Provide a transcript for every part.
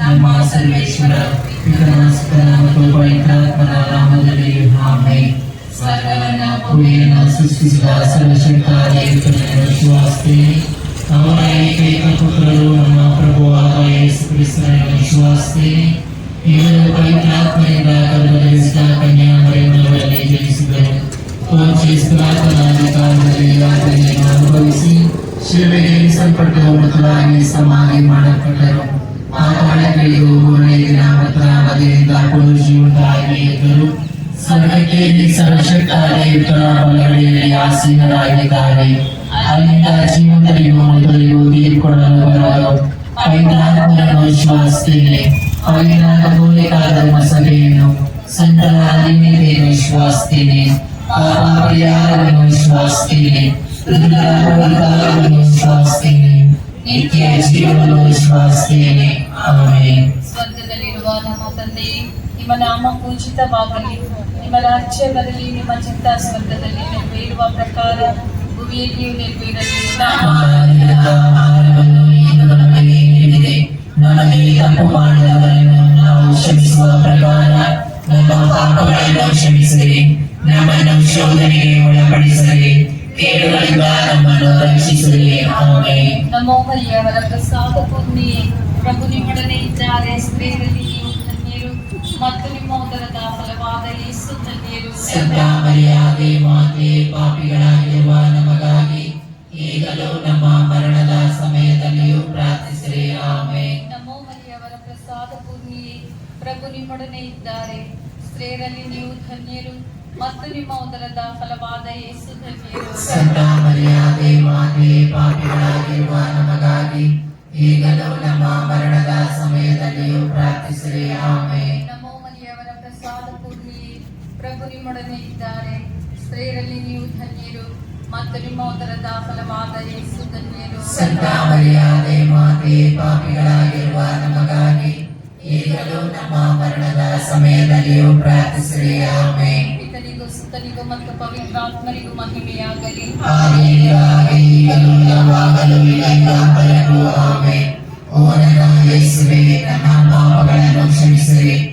నమ్మ సర్వేశ్వర పితనాస్పదాలతో పవిత్రాత్మనామదలి ఆమె ಸ್ವರ್ಗಕ್ಕೆ ಸರ್ವಶಕ್ತಾಯುತರ ಬಲಗಳಲ್ಲಿ ಆಸೀನರಾಗಿದ್ದಾರೆ. ಅಲ್ಲಿಂದ ಜೀವನದಲ್ಲಿಯೂ ಮೊದಲಿಗೂ ತೀರ್ಕೊಳ್ಳಲು ಬರಲು ಪವಿತ್ರಾತ್ಮರನ್ನು ವಿಶ್ವಾಸದಲ್ಲಿ ಪವಿತ್ರ ಮೂಲಿಕಾದ ಸಭೆಯನ್ನು ಸಂತರ ಅಧಿನೇತೆಯನ್ನು ವಿಶ್ವಾಸಿಸುತ್ತೇನೆ ಪಾಪ ಪರಿಹಾರವನ್ನು ವಿಶ್ವಾಸಿಸುತ್ತೇನೆ ರುದ್ರವನ್ನು ವಿಶ್ವಾಸಿಸುತ್ತೇನೆ ನಿತ್ಯ ಜೀವನವನ್ನು ವಿಶ್ವಾಸಿಸುತ್ತೇನೆ ಆಮೇಲೆ ಸ್ವರ್ಗದಲ್ಲಿರುವ ನಮ್ಮ ತಂದೆ, ನಿಮ್ಮ ನಾಮ ಪೂಜಿತವಾಗಲಿ. ನಿಮ್ಮ ರಾಜ್ಯ ಬರಲಿ ನಿಮ್ಮ ಚಿತ್ತ ಸ್ವರ್ಗದಲ್ಲಿ ನೆರವೇರುವ ಪ್ರಕಾರ ಭೂಮಿಯಲ್ಲಿಯೂ ನೆರವೇರಲಿ ಆಹಾರದ ಆಹಾರವನ್ನು ಇಂದು ನಮಗೆ ನೀಡಿದೆ ನಮಗೆ ತಪ್ಪು ಮಾಡಿದವರನ್ನು ನಾವು ಕ್ಷಮಿಸುವ ಪ್ರಕಾರ ನಮ್ಮ ಪಾಪಗಳನ್ನು ಕ್ಷಮಿಸಿರಿ ನಮ್ಮನ್ನು ಶೋಧನೆಗೆ ಒಳಪಡಿಸಲಿ ಕೇಡುಗಳಿಂದ ನಮ್ಮನ್ನು ರಕ್ಷಿಸಿರಿ ಆಮೇಲೆ ನಮೋ ಮರಿಯವರ ಪ್ರಸಾದ ಪೂರ್ಣಿಯೇ ಪ್ರಭು ನಿಮ್ಮೊಡನೆ ಇದ್ದಾರೆ ಸ್ತ್ರೀಯರಲ್ಲಿ ನೀವು ಧನ್ಯರು ಮತ್ತು ನಿಮ್ಮ ಉದರದ ಫಲವಾದ ಯೇಸು ಧನ್ಯರು ಸಂತ ಮರ್ಯಾದೆ ಮಾತೆ ಪಾಪಿಗಳಾಗಿರುವ ನಮಗಾಗಿ ಈಗಲೂ ನಮ್ಮ ಮರಣದ ಸಮಯದಲ್ಲಿಯೂ ಪ್ರಾರ್ಥಿಸಿರಿ ಆಮೆ ನಮೋ ಮರಿಯವರ ಪ್ರಸಾದ ಪೂರ್ಣಿಯೇ ಪ್ರಭು ನಿಮ್ಮೊಡನೆ ಇದ್ದಾರೆ. ಸ್ತ್ರೀಯರಲ್ಲಿ ನೀವು ಧನ್ಯರು ಮತ್ತು ನಿಮ್ಮ ಉದರದ ಫಲವಾದ ಯೇಸು ಧನ್ಯರು. ಸಂತ ಮರ್ಯಾದೆ ಮಾತೆ ಪಾಪಿಗಳಾಗಿರುವ ನಮಗಾಗಿ ಈಗಲೂ ನಮ್ಮ ಮರಣದ ಸಮಯದಲ್ಲಿಯೂ ಪ್ರಾರ್ಥಿಸಿರಿ ಆಮೇಲೆ ಪ್ರಭು ನಿಮ್ಮೊಡನೆ ಇದ್ದಾರೆ. ಸ್ತ್ರೀಯರಲ್ಲಿ ನೀವು ಧನ್ಯರು. ಮತ್ತು ನಿಮ್ಮ ಉದರದ ಫಲವಾದ ಯೇಸು ಧನ್ಯರು. ಸಂತ ಮರ್ಯಾದೆ ಮಾತೆ ಪಾಪಿಗಳಾಗಿರುವ ನಮಗಾಗಿ ಈಗಲೂ ನಮ್ಮ ಮರಣದ ಸಮಯದಲ್ಲಿಯೂ ಪ್ರಾರ್ಥಿಸಿರಿ. ಆಮೇಲೆ ಪಿತನಿಗೂ ಸುತನಿಗೂ ಮತ್ತು ಪವಿತ್ರಾತ್ಮನಿಗೂ ಮಹಿಮೆಯಾಗಲಿ. ಆದಿಯಾಗಿ ಈಗಲೂ ಯಾವಾಗಲೂ ಎಂದಾಗಲೂ ಆಮೇಲೆ ಓ ನನ್ನ ಯೇಸುವೆ ನನ್ನ ಪಾಪಗಳನ್ನು ಕ್ಷಮಿಸಿರಿ.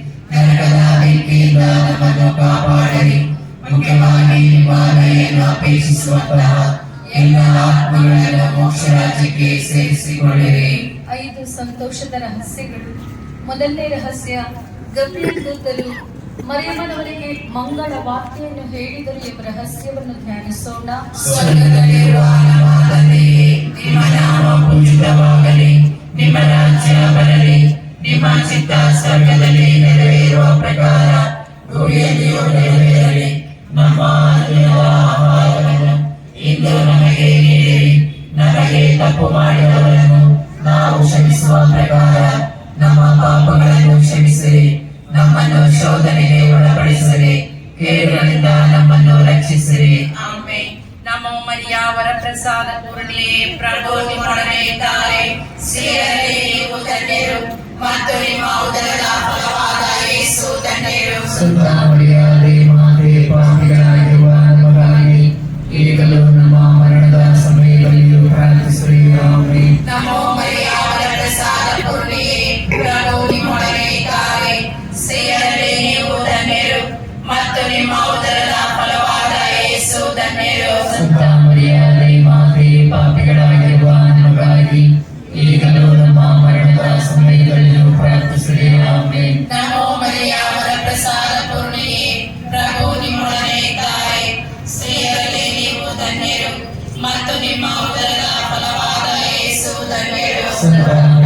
ಸೇರಿಸಿಕೊಳ್ಳಿರಿ. ಐದು ಸಂತೋಷದ ರಹಸ್ಯಗಳು. ಮೊದಲನೇ ರಹಸ್ಯ ಗಬ್ರಿಯಲ್ ದೂತರು ಮರಿಯಮ್ಮನವರಿಗೆ ಮಂಗಳ ವಾಕ್ಯವನ್ನು ಹೇಳಿದರು. ಎಂಬ ರಹಸ್ಯವನ್ನು ಧ್ಯಾನಿಸೋಣ. ಸ್ವರ್ಗದಲ್ಲಿರುವ ನಮ್ಮ ತಂದೆಯೇ ನಿಮ್ಮ ನಾಮ ಪೂಜಿತವಾಗಲಿ ನಿಮ್ಮ ರಾಜ್ಯ ಬರಲಿ ನಿಮ್ಮ ಚಿತ್ತ ಸ್ವರ್ಗದಲ್ಲಿ ನೆರವೇರುವ ಪ್ರಕಾರ ಭೂಮಿಯಲ್ಲಿಯೂ ನೆರವೇರಲಿ. ನಮ್ಮ ಕ್ಷಮಿಸುವ ಪ್ರಕಾರ ನಮ್ಮ ಪಾಪಗಳನ್ನು ಕ್ಷಮಿಸಿರಿ ನಮ್ಮನ್ನು ಶೋಧನೆಗೆ ಒಳಪಡಿಸಿರಿ ಕೇರಳದಿಂದ ನಮ್ಮನ್ನು ರಕ್ಷಿಸಿರಿ. ಮರಿಯಾವರ ಪ್ರಸಾದ ನೀವು ಮತ್ತು ನಿಮ್ಮ ಉದರದ ಫಲವಾದ ಯೇಸು ಧನ್ಯರು ಸುತ್ತಾಮಡಿಯಾದೆ ಧನ್ಯರು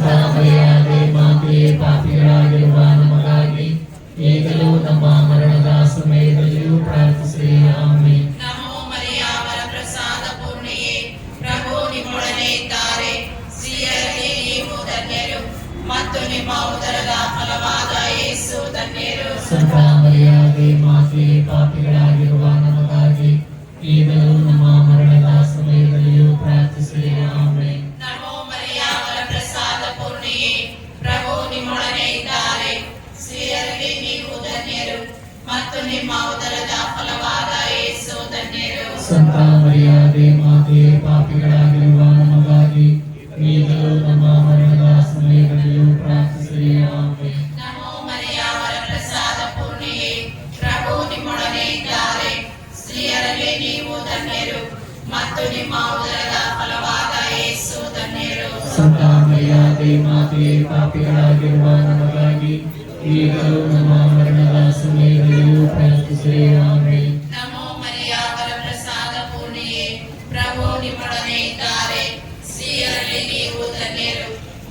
ಸಿದ್ಧಾಮಯ್ಯಾಗಿ ಮಾತೆ ಪಾಪಿಗಳಾಗಿರುವ ನಮಗಾಗಿ ಈಗಲೂ ನಮ್ಮ ಮರಣದ ಸಮಯದಲ್ಲಿಯೂ ನಮೋ ಮತ್ತು ನಿಮ್ಮ ಉದರದ ಮರ್ಯಾದೆ ಮಾತೆ ಪಾಪಿಗಳಾಗಿರುವ ನಮಗಾಗಿ ಈಗಲೂ ನಮ್ಮ ಮರಣದ ಸಮಯದಲ್ಲಿಯೂ ಪ್ರಾರ್ಥಿಸಿರಿ ಆಮೇಲೆ ನಮೋ ಮರಿಯಾವರ ಪ್ರಸಾದ ಪೂರ್ಣಿಯೇ ಪ್ರಭು ನಿಮ್ಮೊಡನೆ ಇದ್ದಾರೆ. ಸ್ತ್ರೀಯರಲ್ಲಿ ನೀವು ಧನ್ಯರು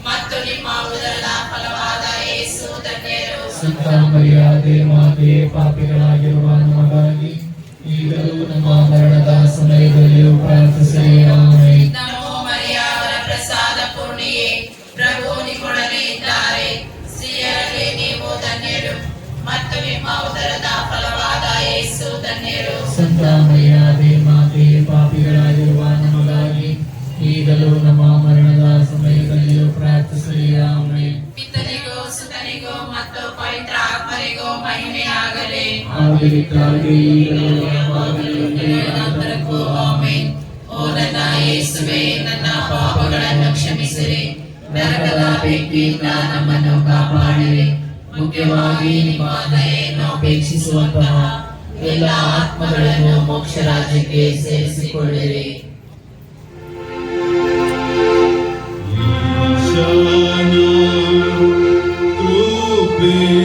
ಮತ್ತು ನಿಮ್ಮ ಉದರದ ಫಲವಾದ ಯೇಸು ಧನ್ಯರು. ಸಂತ ಮರ್ಯಾದೆ ಮಾತೆ ಪಾಪಿಗಳಾಗಿರುವ ನಮಗಾಗಿ ಈಗಲೂ ನಮ್ಮ ಮರಣದ ಸಮಯದಲ್ಲಿಯೂ ಪ್ರಾರ್ಥಿಸಿರಿ ಆಮೆನ್. ಮತ್ತು ಪವಿತ್ರ ಆತ್ಮರಿಗೂ ಮಹಿಮೆಯಾಗಲಿ. ಆದಿರಿದ್ದಾಗಿ ಈಗಲೂ ಯಾವಾಗಲೂ ನಿರಂತರಕ್ಕೂ ಆಮೆನ್. ಓ ನನ್ನ ಯೇಸುವೆ ನನ್ನ ಪಾಪಗಳನ್ನು ಕ್ಷಮಿಸಿರಿ. ನರಕದ ಬೆಂಕಿಯಿಂದ ನಮ್ಮನ್ನು ಕಾಪಾಡಿರಿ. ಮುಖ್ಯವಾಗಿ ನಿಮ್ಮ ದಯೆಯನ್ನು ಅಪೇಕ್ಷಿಸುವಂತಹ ಎಲ್ಲ ಆತ್ಮಗಳನ್ನು ಮೋಕ್ಷ ರಾಜ್ಯಕ್ಕೆ ಸೇರಿಸಿಕೊಳ್ಳಿರಿ. ಈಶಾನ